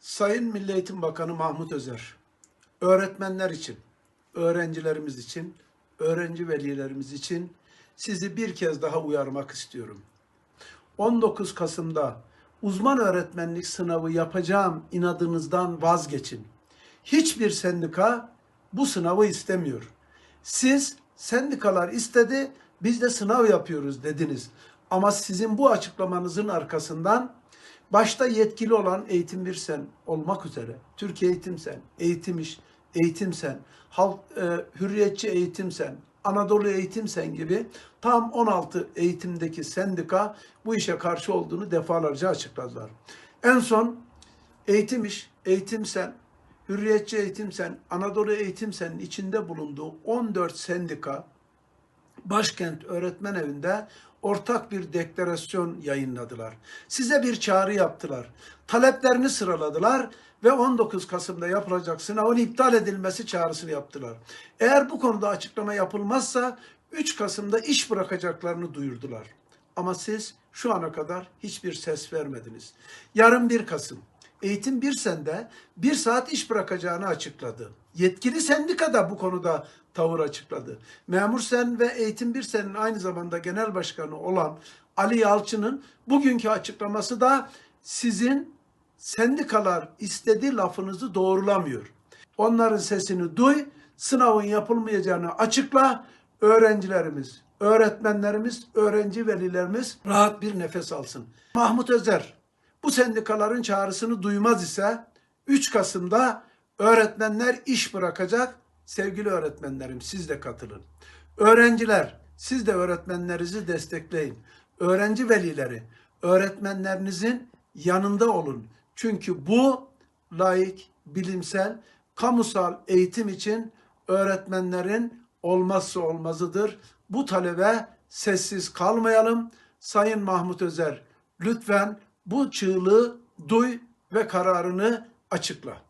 Sayın Milli Eğitim Bakanı Mahmut Özer, öğretmenler için, öğrencilerimiz için, öğrenci velilerimiz için sizi bir kez daha uyarmak istiyorum. 19 Kasım'da uzman öğretmenlik sınavı yapacağım inadınızdan vazgeçin. Hiçbir sendika bu sınavı istemiyor. Siz sendikalar istedi, biz de sınav yapıyoruz dediniz. Ama sizin bu açıklamanızın arkasından başta yetkili olan Eğitim Birsen olmak üzere Türkiye Eğitim Sen, Eğitim İş, Eğitim Sen, Halk, e, Hürriyetçi Eğitim Sen, Anadolu Eğitim Sen gibi tam 16 eğitimdeki sendika bu işe karşı olduğunu defalarca açıkladılar. En son Eğitim İş, Eğitim Sen, Hürriyetçi Eğitim Sen, Anadolu Eğitim Sen'in içinde bulunduğu 14 sendika Başkent Öğretmen Evi'nde ortak bir deklarasyon yayınladılar. Size bir çağrı yaptılar. Taleplerini sıraladılar ve 19 Kasım'da yapılacak sınavın iptal edilmesi çağrısını yaptılar. Eğer bu konuda açıklama yapılmazsa 3 Kasım'da iş bırakacaklarını duyurdular. Ama siz şu ana kadar hiçbir ses vermediniz. Yarın 1 Kasım Eğitim Bir Sen'de bir saat iş bırakacağını açıkladı. Yetkili sendika da bu konuda tavır açıkladı. Memur Sen ve Eğitim Bir Sen'in aynı zamanda genel başkanı olan Ali Yalçın'ın bugünkü açıklaması da sizin sendikalar istediği lafınızı doğrulamıyor. Onların sesini duy, sınavın yapılmayacağını açıkla, öğrencilerimiz, öğretmenlerimiz, öğrenci velilerimiz rahat bir nefes alsın. Mahmut Özer, bu sendikaların çağrısını duymaz ise 3 Kasım'da öğretmenler iş bırakacak. Sevgili öğretmenlerim siz de katılın. Öğrenciler siz de öğretmenlerinizi destekleyin. Öğrenci velileri öğretmenlerinizin yanında olun. Çünkü bu laik, bilimsel, kamusal eğitim için öğretmenlerin olmazsa olmazıdır. Bu talebe sessiz kalmayalım. Sayın Mahmut Özer lütfen bu çığlığı duy ve kararını açıkla.